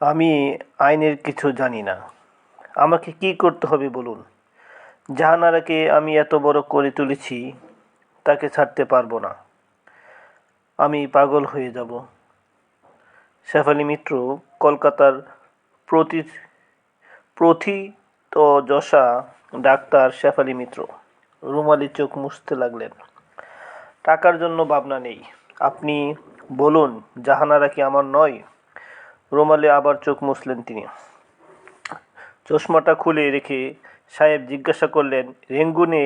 আমি আইনের কিছু জানি না। আমাকে কি করতে হবে বলুন? জাহানারাকে আমি এত বড় করে তুলেছি, তাকে ছাড়তে পারব না। আমি পাগল হয়ে যাব। শেফালি মিত্র কলকাতার প্রতি প্রথিতযশা ডাক্তার শেফালি মিত্র, রুমালি চোখ মুছতে লাগলেন। টাকার জন্য ভাবনা নেই। আপনি বলুন জাহানারা কি আমার নয়? রুমালে আবার চোখ মুছলেন তিনি। চশমাটা খুলে রেখে সাহেব জিজ্ঞাসা করলেন, রেঙ্গুনে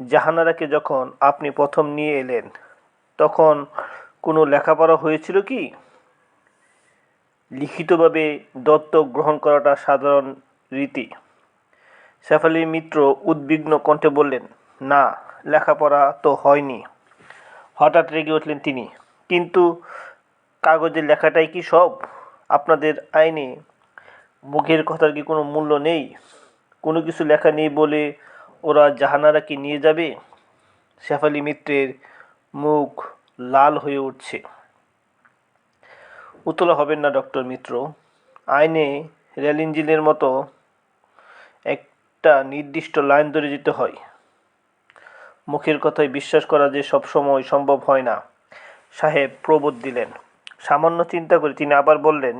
জাহানারাকে যখন আপনি প্রথম নিয়ে এলেন, তখন কোনো লেখাপড়া হয়েছিল কি? লিখিতভাবে দত্তক গ্রহণ করাটা সাধারণ রীতি। শেফালি মিত্র উদ্বিগ্ন কণ্ঠে বললেন, না, লেখাপড়া তো হয়নি। হঠাৎ রেগে উঠলেন তিনি, কিন্তু কাগজের লেখাটাই কি সব? আপনাদের আইনে মুখের কথার কি কোনো মূল্য নেই? কোনো কিছু লেখা নেই বলে ওরা জাহানারা কি নিয়ে যাবে? শেফালি মিত্রের মুখ লাল হয়ে উঠছে। উতলা হবেন না, ডক্টর মিত্র। আইনে রেল ইঞ্জিনের মতো একটা নির্দিষ্ট লাইন ধরে যেতে হয়। মুখের কথায় বিশ্বাস করা যে সবসময় সম্ভব হয় না। সাহেব প্রবোধ দিলেন। সামান্য চিন্তা করে তিনি আবার বললেন,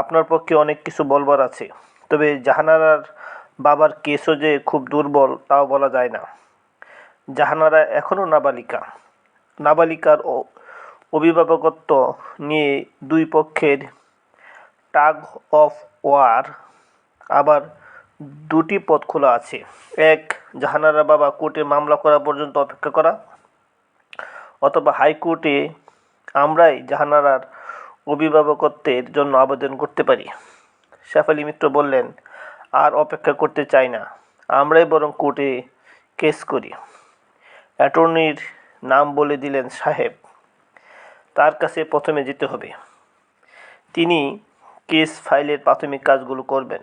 আপনার পক্ষে অনেক কিছু বলবার আছে, তবে জাহানারার বাবার কেসও যে খুব দুর্বল, তাও বলা যায় না। জাহানারা এখনও নাবালিকা। নাবালিকার অভিভাবকত্ব নিয়ে দুই পক্ষের টাগ অফ ওয়ার আবার দুটি পথ খোলা আছে। এক, জাহানারা বাবা কোর্টে মামলা করা পর্যন্ত অপেক্ষা করা, অথবা হাইকোর্টে আমরাই জাহানারার অভিভাবকত্বের জন্য আবেদন করতে পারি। শেফালি মিত্র বললেন, আর অপেক্ষা করতে চাই না। আমরাই বরং কোর্টে কেস করি। অ্যাটর্নির নাম বলে দিলেন সাহেব, তার কাছে প্রথমে যেতে হবে। তিনি কেস ফাইলের প্রাথমিক কাজগুলো করবেন।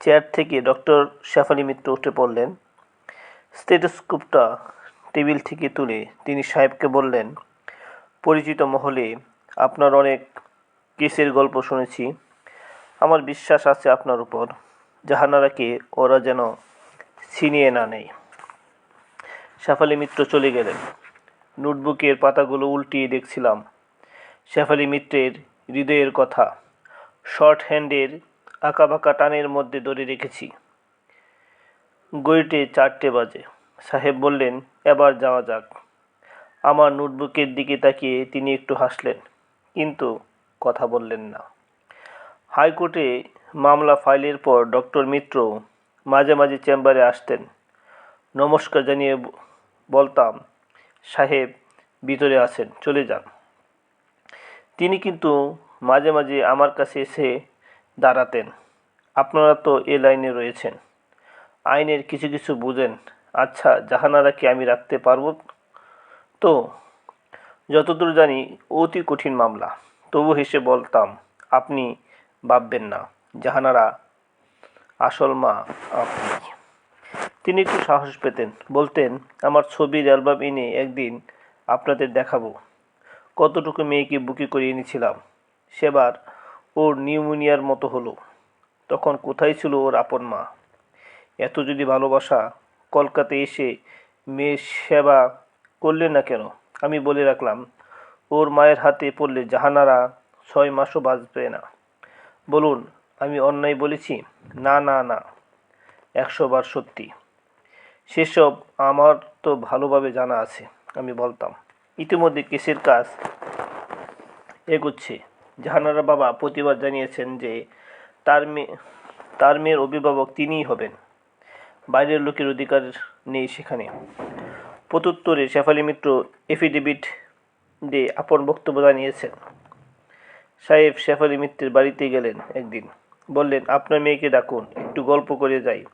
চেয়ার থেকে ডক্টর শেফালি মিত্র উঠে পড়লেন। স্টেটোস্কোপটা টেবিল থেকে তুলে তিনি সাহেবকে বললেন পরিচিত মহলে আপনার অনেক কেসের গল্প শুনেছি। আমার বিশ্বাস আছে আপনার উপর, জাহানারাকে ওরা যেন ছিনিয়ে না নেয়। শেফালি মিত্র চলে গেলেন। নোটবুকের পাতাগুলো উল্টিয়ে দেখছিলাম। শেফালি মিত্রের হৃদয়ের কথা শর্ট হ্যান্ডের আঁকাবাঁকা টানের মধ্যে ধরে রেখেছি। গড়িতে চারটে বাজে। সাহেব বললেন, এবার যাওয়া যাক। আমার নোটবুকের দিকে তাকিয়ে তিনি একটু হাসলেন, কিন্তু কথা বললেন না। হাইকোর্টে মামলা ফাইলের পর ডক্টর মিত্র মাঝে মাঝে চেম্বারে আসতেন। নমস্কার জানিয়ে বলতাম, সাহেব, ভিতরে আছেন, চলে যান। তিনি কিন্তু মাঝে মাঝে আমার কাছে এসে দাঁড়াতেন। আপনারা তো এ লাইনে রয়েছেন। আইনের কিছু কিছু বুঝেন। আচ্ছা জাহানারা কি আমি রাখতে পারব? তো যতদূর জানি, অতি কঠিন মামলা। তবু হেসে বলতাম, আপনি ভাববেন না, জাহানারা আসল মা আপনি। তিনি একটু সাহস পেতেন, বলতেন, আমার ছবির অ্যালবাম এনে একদিন আপনাদের দেখাবো। কতটুকু মেয়েকে বুকে করে এনেছিলাম, সেবার ওর নিউমোনিয়ার মতো হলো। তখন কোথায় ছিল ওর আপন মা? এত যদি ভালোবাসা, কলকাতায় এসে মেয়ের সেবা করলেন না কেন? আমি বলে রাখলাম, ওর মায়ের হাতে পড়লে জাহানারা ছয় মাসও বাঁচবে না। বলুন, আমি অন্যায় বলেছি? না না না, একশো বার সত্যি। সেসব আমার তো ভালোভাবে জানা আছে, আমি বলতাম। ইতিমধ্যে কেসের কাজ এগোচ্ছে। জাহানারা বাবা প্রতিবাদ জানিয়েছেন যে তার মেয়ে, তার মেয়ের অভিভাবক তিনিই হবেন। বাইরের লোকের অধিকার নেই সেখানে। প্রত্যুত্তরে শেফালি মিত্র এফিডেভিট দিয়ে আপন বক্তব্য জানিয়েছেন। সাহেব শেফালি মিত্রের বাড়িতে গেলেন একদিন। বললেন, আপনার মেয়েকে ডাকুন, একটু গল্প করে যাই।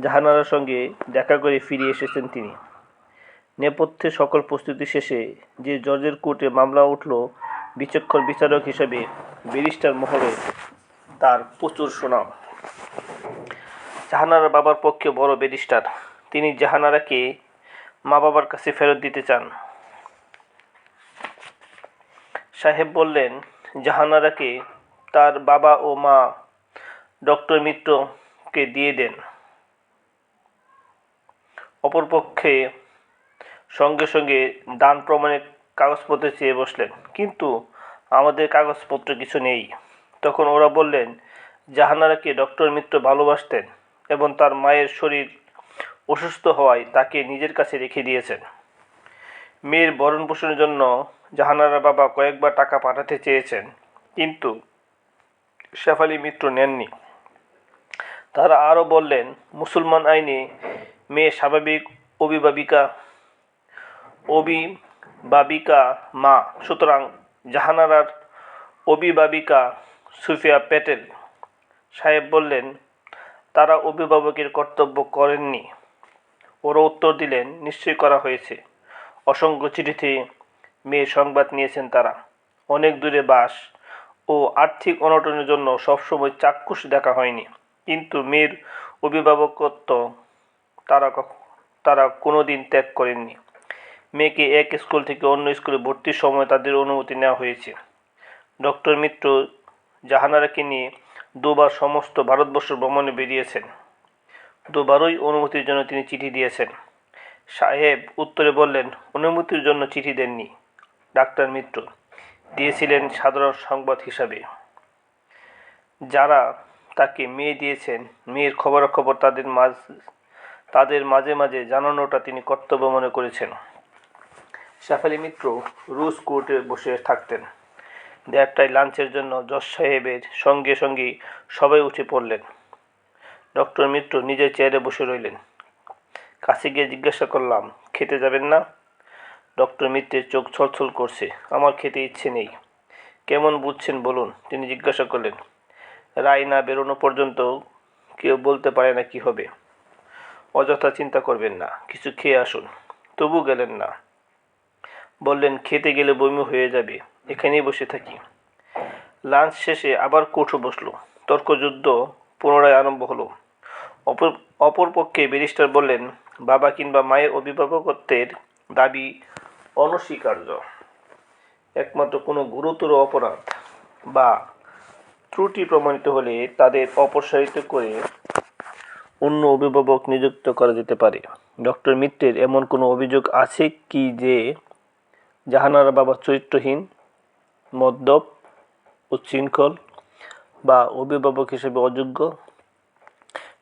জাহানারার সঙ্গে দেখা করে ফিরে এসেছেন তিনি। নেপথ্যে সকল প্রস্তুতি শেষে যে জজের কোর্টে মামলা উঠল, বিচক্ষণ বিচারক হিসেবে ব্যারিস্টার মহলে তার প্রচুর সুনাম। জাহানারা বাবার পক্ষে বড় ব্যারিস্টার। তিনি জাহানারাকে মা বাবার কাছে ফেরত দিতে চান। সাহেব বললেন, জাহানারাকে তার বাবা ও মা, ডক্টর মিত্রকে দিয়ে দেন। অপরপক্ষে সঙ্গে সঙ্গে দান প্রমাণের কাগজপত্র চেয়ে বসলেন। কিন্তু আমাদের কাগজপত্র কিছু নেই। তখন ওরা বললেন, জাহানারাকে ডক্টর মিত্র ভালোবাসতেন এবং তার মায়ের শরীর অসুস্থ হওয়ায় তাকে নিজের কাছে রেখে দিয়েছেন। মেয়ের ভরণ পোষণের জন্য জাহানারা বাবা কয়েকবার টাকা পাঠাতে চেয়েছেন, কিন্তু শেফালি মিত্র নেননি। তারা আরও বললেন, মুসলমান আইনে মেয়ে স্বাভাবিক অভিভাবিকা অভিভাবিকা মা, সুতরাং জাহানারার অভিভাবিকা সুফিয়া প্যাটেল সাহেব বললেন, তারা অভিভাবকের কর্তব্য করেননি। ওরা উত্তর দিলেন, নিশ্চয়ই করা হয়েছে। অসংখ্য চিঠিতে মেয়ের সংবাদ নিয়েছেন তারা। অনেক দূরে বাস ও আর্থিক অনটনের জন্য সবসময় চাক্ষুষ দেখা হয়নি। কিন্তু মেয়ের অভিভাবকত্ব তারা তারা কোনো দিন ত্যাগ করেননি। মেয়েকে এক স্কুল থেকে অন্য স্কুলে ভর্তির সময় তাদের অনুমতি নেওয়া হয়েছে। ডক্টর মিত্র জাহানারাকে নিয়ে দুবার সমস্ত ভারতবর্ষ ভ্রমণে বেরিয়েছেন। দুবারই অনুমতির জন্য তিনি চিঠি দিয়েছেন। সাহেব উত্তরে বললেন, অনুমতির জন্য চিঠি দেননি, ডাক্তার মিত্র। দিয়েছিলেন সাধারণ সংবাদ হিসাবে। যারা তাকে মেয়ে দিয়েছেন, মেয়ের খবরাখবর তাদের মাঝ, তাদের মাঝে মাঝে জানানোটা তিনি কর্তব্য মনে করেছেন। শেফালি মিত্র রুশ কোর্টে বসে থাকতেন। দেড়টায় লাঞ্চের জন্য জজ সাহেবের সঙ্গে সঙ্গে সবাই উঠে পড়লেন। ডক্টর মিত্র নিজের চেয়ারে বসে রইলেন। কাছে গিয়ে জিজ্ঞাসা করলাম, খেতে যাবেন না? ডক্টর মিত্রের চোখ ছলছল করছে, আমার খেতে ইচ্ছে নেই। কেমন বুঝছেন বলুন? তিনি জিজ্ঞাসা করলেন, রায় না বেরোনো পর্যন্ত কেউ বলতে পারে না কি হবে। অযথা চিন্তা করবেন না, কিছু খেয়ে আসুন। তবু গেলেন না। বললেন, খেতে গেলে বমি হয়ে যাবে, এখানেই বসে থাকি। লাঞ্চ শেষে আবার কোর্টও বসল। তর্কযুদ্ধ পুনরায় আরম্ভ হলো। অপর অপরপক্ষে ব্যারিস্টার বললেন, বাবা কিংবা মায়ের অভিভাবকত্বের দাবি অনস্বীকার্য। একমাত্র কোনো গুরুতর অপরাধ বা ত্রুটি প্রমাণিত হলে তাদের অপসারিত করে অন্য অভিভাবক নিযুক্ত করা যেতে পারে। ডক্টর মিত্রের এমন কোনো অভিযোগ আছে কি যে জাহানারা বাবা চরিত্রহীন, মদ্যপ, উচ্ছৃঙ্খল বা অভিভাবক হিসেবে অযোগ্য?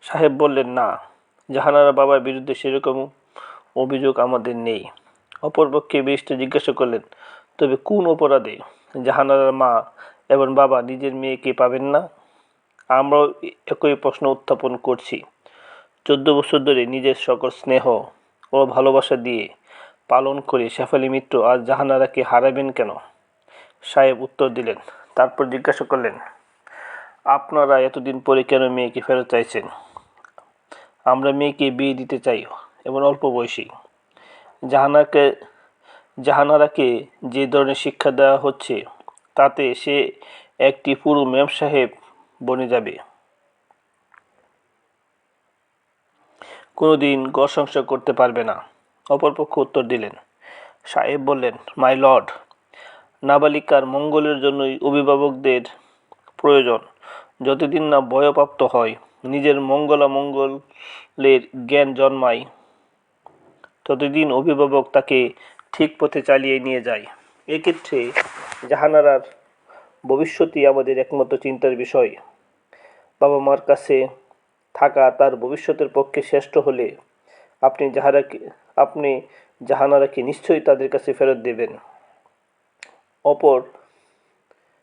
সাহেব বললেন, না, জাহানারা বাবার বিরুদ্ধে সেরকম অভিযোগ আমাদের নেই। অপরপক্ষে বেশটা জিজ্ঞাসা করলেন, তবে কোন অপরাধে? জাহানারার মা এবং বাবা নিজের মেয়েকে পাবেন না? আমরাও একই প্রশ্ন উত্থাপন করছি। চোদ্দ বছর ধরে নিজের সকল স্নেহ ও ভালোবাসা দিয়ে পালন করে শেফালি মিত্র আজ জাহানারাকে হারাবেন কেন? সাহেব উত্তর দিলেন, তারপর জিজ্ঞাসা করলেন আপনারা এতদিন পরে কেন মেয়েকে ফেরত চাইছেন? আমরা মেয়েকে বিয়ে দিতে চাই এবং অল্প বয়সী জাহানাকে, জাহানারাকে যে ধরনের শিক্ষা দেওয়া হচ্ছে, তাতে সে একটি পুরো মেম সাহেব বনে যাবে। কোনোদিন গড় সংসার করতে পারবে না। অপরপক্ষ উত্তর দিলেন, সাহেব বললেন, মাই লর্ড, নাবালিকার মঙ্গলের জন্যই অভিভাবকদের প্রয়োজন। যতদিন না বয়প্রাপ্ত হয়, নিজের মঙ্গলামঙ্গলের জ্ঞান জন্মায়, ততদিন অভিভাবক তাকে ঠিক পথে চালিয়ে নিয়ে যায়। এক্ষেত্রে জাহানারার ভবিষ্যতই আমাদের একমাত্র চিন্তার বিষয়। বাবা মার কাছে থাকা তার ভবিষ্যতের পক্ষে শ্রেষ্ঠ হলে আপনি যাহারাকে আপনি জাহানারাকে নিশ্চয়ই তাদের কাছে ফেরত দেবেন। অপর,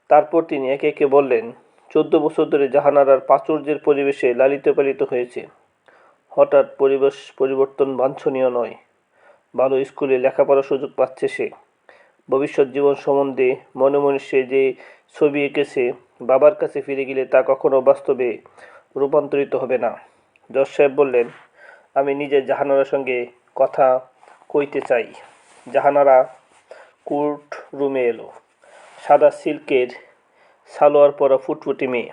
তারপর তিনি একে একে বললেন চোদ্দ বছর ধরে জাহানারার প্রাচুর্যের পরিবেশে লালিত পালিত হয়েছে। হঠাৎ পরিবেশ পরিবর্তন বাঞ্ছনীয় নয়। ভালো স্কুলে লেখাপড়ার সুযোগ পাচ্ছে সে। ভবিষ্যৎ জীবন সম্বন্ধে মনে মনে সে যে ছবি এঁকেছে, বাবার কাছে ফিরে গেলে তা কখনো বাস্তবে রূপান্তরিত হবে না। জজ সাহেব বললেন, আমি নিজে জাহানারার সঙ্গে কথা কইতে চাই। জাহানারা কোর্ট রুমে এলো। সাদা সিল্কের সালোয়ার পরা ফুটফুটি মেয়ে,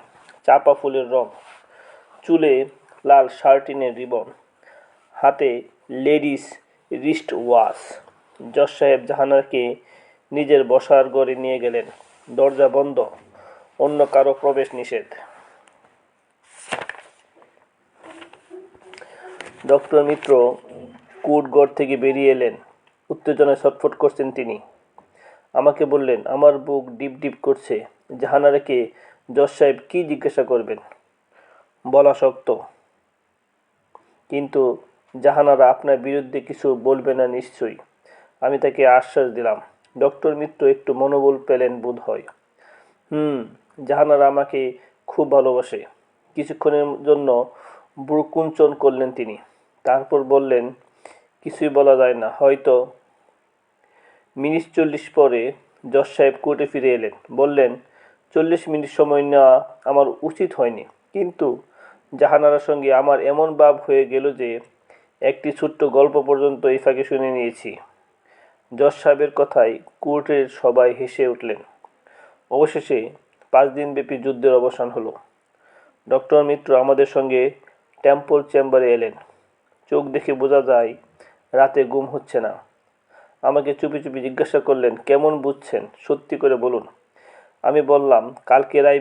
চাপা ফুলের রং, চুলে লাল শার্টিনের রিবন, হাতে লেডিস রিস্ট ওয়াশ। জজ সাহেব জাহানারকে নিজের বসার ঘরে নিয়ে গেলেন। দরজা বন্ধ, অন্য কারও প্রবেশ নিষেধ। ডক্টর মিত্র কুটগড় থেকে বেরিয়ে এলেন। উত্তেজনায় ছটফট করছেন তিনি। আমাকে বললেন, আমার বুক ডিপ ডিপ করছে। জাহানারাকে জজ সাহেব কী জিজ্ঞাসা করবেন? বলা শক্ত। কিন্তু জাহানারা আপনার বিরুদ্ধে কিছু বলবে না নিশ্চয়ই। আমি তাকে আশ্বাস দিলাম। ডক্টর মিত্র একটু মনোবল পেলেন বোধ হয় হুম, জাহানারা আমাকে খুব ভালোবাসে। কিছুক্ষণের জন্য বুকুঞ্চন করলেন তিনি। তারপর বললেন, কিছুই বলা যায় না। হয়তো মিনিট চল্লিশ পরে জজ সাহেব কোর্টে ফিরে এলেন। বললেন চল্লিশ মিনিট সময় নেওয়া আমার উচিত হয়নি। কিন্তু জাহানারার সঙ্গে আমার এমন ভাব হয়ে গেল যে একটি ছোট্ট গল্প পর্যন্ত এই ফাঁকে শুনে নিয়েছি। জজ সাহেবের কথায় কোর্টের সবাই হেসে উঠলেন। অবশেষে পাঁচ দিনব্যাপী যুদ্ধের অবসান হলো। ডক্টর মিত্র আমাদের সঙ্গে টেম্পল চেম্বারে এলেন। চোখ দেখে বোঝা যায়, রাতে ঘুম হচ্ছে না। আমাকে চুপি চুপি জিজ্ঞাসা করলেন, কেমন বুঝছেন? সত্যি করে বলুন। আমি বললাম, কালকে রায়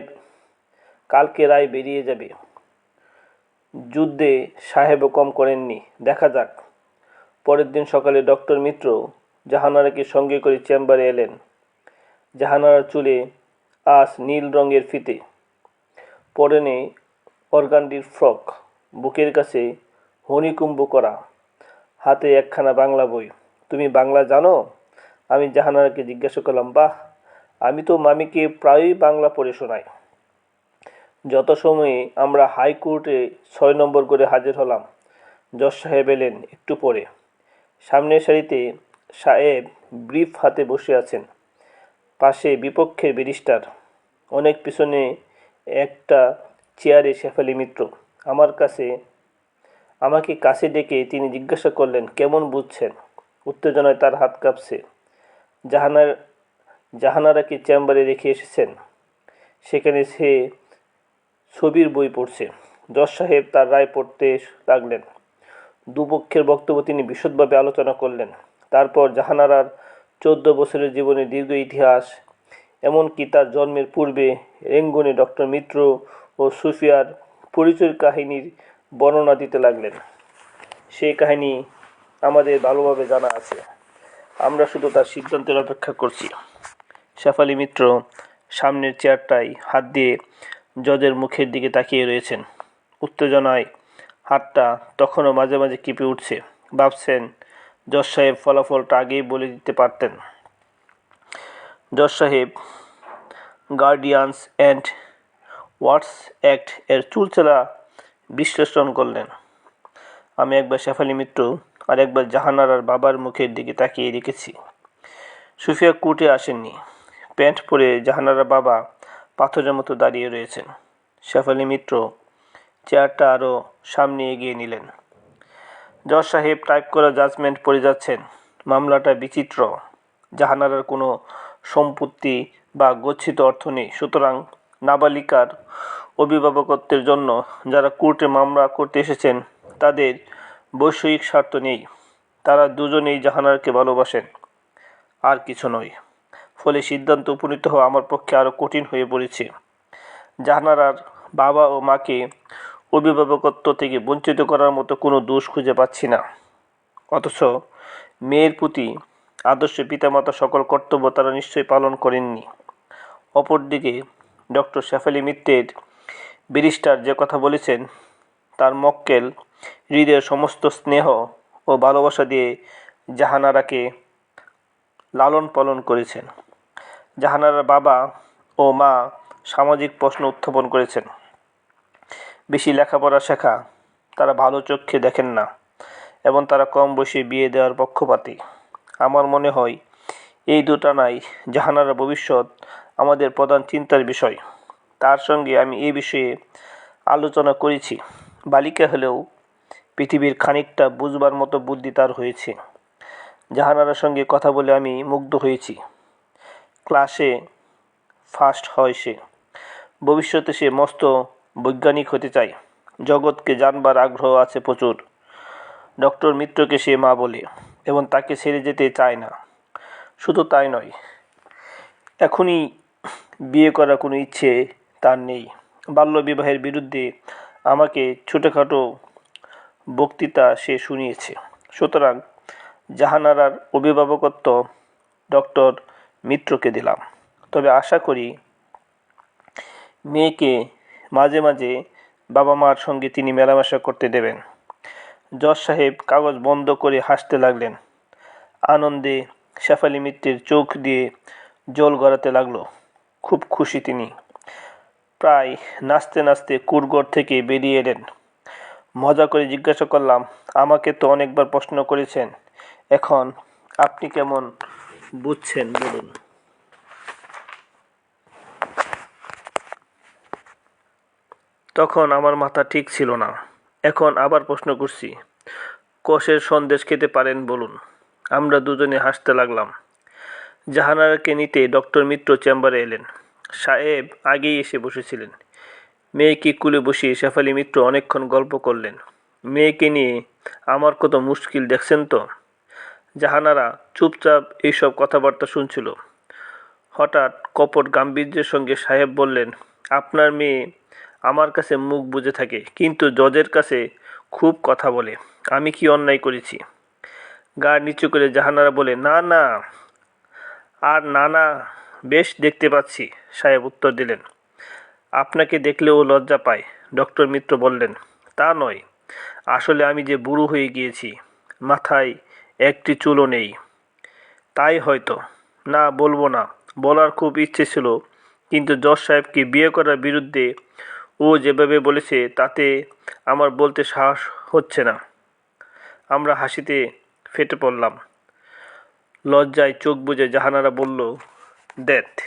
কালকে রায় বেরিয়ে যাবে। যুদ্ধে সাহেবও কম করেননি। দেখা যাক। পরের দিন সকালে ডক্টর মিত্র জাহানারাকে সঙ্গে করে চেম্বারে এলেন। জাহানারার চুলে আজ নীল রঙের ফিতে। পরনে অর্গানডির ফ্রক। বুকের কাছে হনিকুম্ব করা। হাতে একখানা বাংলা বই। তুমি বাংলা জানো? আমি জাহানারাকে জিজ্ঞাসা করলাম, বাহ আমি তো মামিকে প্রায়ই বাংলা পড়ে শোনাই। যত সময়ে আমরা হাইকোর্টে ছয় নম্বর করে হাজির হলাম, জজ সাহেব এলেন একটু পরে। সামনের সারিতে সাহেব ব্রিফ হাতে বসে আছেন। পাশে বিপক্ষের ব্যারিস্টার, অনেক পিছনে একটা চেয়ারে শেফালি মিত্র। আমার কাছে, আমাকে কাছে ডেকে তিনি জিজ্ঞাসা করলেন, কেমন বুঝছেন? উত্তেজনায় তার হাত কাঁপছে। জাহানার জাহানারাকে চেম্বারে রেখে এসেছেন? সেখানে সে ছবির বই পড়ছে। জজ সাহেব তার রায় পড়তে লাগলেন। দুপক্ষের বক্তব্য তিনি বিশদভাবে আলোচনা করলেন। তারপর জাহানারার চোদ্দ বছরের জীবনের দীর্ঘ ইতিহাস, এমনকি তার জন্মের পূর্বে রেঙ্গনে ডক্টর মিত্র ও সুফিয়ার পরিচয় কাহিনীর বর্ণনা দিতে লাগলেন। সেই কাহিনী আমাদের ভালোভাবে জানা আছে। আমরা শুধু তার সিদ্ধান্তের অপেক্ষা করছি। শেফালি মিত্র সামনের চেয়ারটায় হাত দিয়ে জজের মুখের দিকে তাকিয়ে রয়েছেন। উত্তেজনায় হাতটা তখনও মাঝে মাঝে কেঁপে উঠছে। ভাবছেন, জজ সাহেব ফলাফলটা আগেই বলে দিতে পারতেন। জজ সাহেব, গার্ডিয়ানস অ্যান্ড ওয়ার্ডস অ্যাক্ট এর চুলচেলা বিশ্লেষণ করলেন। আমি একবার শেফালি মিত্র আর একবার জাহানারার বাবার মুখের দিকে তাকিয়ে রেখেছি সুফিয়া কুটে আসেননি। প্যান্ট পরে জাহানারা বাবা পাথরের মতো দাঁড়িয়ে রয়েছেন। শেফালি মিত্র চেয়ারটা আরও সামনে এগিয়ে নিলেন। জজ সাহেব টাইপ করা জাজমেন্ট পড়ে যাচ্ছেন। মামলাটা বিচিত্র। জাহানারার কোনো সম্পত্তি বা গচ্ছিত অর্থ নেই। সুতরাং নাবালিকার অভিভাবকত্বের জন্য যারা কোর্টে মামলা করতে এসেছেন, তাদের বৈষয়িক স্বার্থ নেই। তারা দুজনেই জাহানারকে ভালোবাসেন। আর কিছু নয়। ফলে সিদ্ধান্ত উপনীত হওয়া আমার পক্ষে আরও কঠিন হয়ে পড়েছে। জাহানারার বাবা ও মাকে অভিভাবকত্ব থেকে বঞ্চিত করার মতো কোনো দোষ খুঁজে পাচ্ছি না। অথচ মেয়ের প্রতি আদর্শ পিতামাতা সকল কর্তব্য তারা নিশ্চয়ই পালন করেননি। অপরদিকে ডক্টর শেফালি মিত্রের ব্যারিস্টার যে কথা বলেছেন, তার মক্কেল হৃদয়ের সমস্ত স্নেহ ও ভালোবাসা দিয়ে জাহানারাকে লালন পালন করেছেন। জাহানারার বাবা ও মা সামাজিক প্রশ্ন উত্থাপন করেছেন। বেশি লেখাপড়া শেখা তারা ভালো চক্ষে দেখেন না এবং তারা কম বয়সে বিয়ে দেওয়ার পক্ষপাতী। আমার মনে হয় এই দুটানাই জাহানারা ভবিষ্যৎ আমাদের প্রধান চিন্তার বিষয়। তার সঙ্গে আমি এই বিষয়ে আলোচনা করেছি। বালিকা হলেও পৃথিবীর খানিকটা বুঝবার মতো বুদ্ধি তার হয়েছে। জাহানারার সঙ্গে কথা বলে আমি মুগ্ধ হয়েছি। ক্লাসে ফার্স্ট হয় সে। ভবিষ্যতে সে মস্ত বৈজ্ঞানিক হতে চায়। জগৎকে জানবার আগ্রহ আছে প্রচুর। ডক্টর মিত্রকে সে মা বলে এবং তাকে ছেড়ে যেতে চায় না। শুধু তাই নয়, এখনই বিয়ে করার কোনো ইচ্ছে তার নেই। বাল্যবিবাহের বিরুদ্ধে আমাকে ছোটোখাটো বক্তৃতা সে শুনিয়েছে। সুতরাং জাহানারার অভিভাবকত্ব ডক্টর মিত্রকে দিলাম। তবে আশা করি মেয়েকে মাঝে মাঝে বাবা মার সঙ্গে তিনি মেলামেশা করতে দেবেন। জজ সাহেব কাগজ বন্ধ করে হাসতে লাগলেন। আনন্দে শেফালি মিত্রের চোখ দিয়ে জল গড়াতে লাগল। খুব খুশি তিনি। প্রায় নাচতে নাচতে কুরগড় থেকে বেরিয়ে এলেন। মজা করে জিজ্ঞাসা করলাম, আমাকে তো অনেকবার প্রশ্ন করেছেন। এখন আপনি কেমন? বুঝছেন, বলুন। তখন আমার মাথা ঠিক ছিল না। এখন আবার প্রশ্ন করছি, কষের সন্দেশ খেতে পারেন বলুন। আমরা দুজনে হাসতে লাগলাম। জাহানারাকে নিতে ডক্টর মিত্র চেম্বারে এলেন। সাহেব আগেই এসে বসেছিলেন। মেয়েকে কুলে বসিয়ে শেফালি মিত্র অনেকক্ষণ গল্প করলেন। মেয়েকে নিয়ে আমার কত মুশকিল, দেখছেন তো? জাহানারা চুপচাপ এইসব কথাবার্তা শুনছিল। হঠাৎ কপট গাম্ভীর্যের সঙ্গে সাহেব বললেন, আপনার মেয়ে আমার কাছে মুখ বুঝে থাকে, কিন্তু জজের কাছে খুব কথা বলে। আমি কি অন্যায় করেছি? গা নিচু করে জাহানারা বলে, না না, আর না না, বেশ দেখতে পাচ্ছি। সাহেব উত্তর দিলেন, আপনাকে দেখলেও লজ্জা পায়। ডক্টর মিত্র বললেন, তা নয়, আসলে আমি যে বুড়ো হয়ে গিয়েছি, মাথায় একটি চুলও নেই। তাই হয়তো। না, বলব না। বলার খুব ইচ্ছে ছিল, কিন্তু জজ সাহেবকে বিয়ে করার বিরুদ্ধে ও যেভাবে বলেছে, তাতে আমার বলতে সাহস হচ্ছে না। আমরা হাসিতে ফেটে পড়লাম। লজ্জায় চোখ বুঝে জাহানারা বলল দ্যাট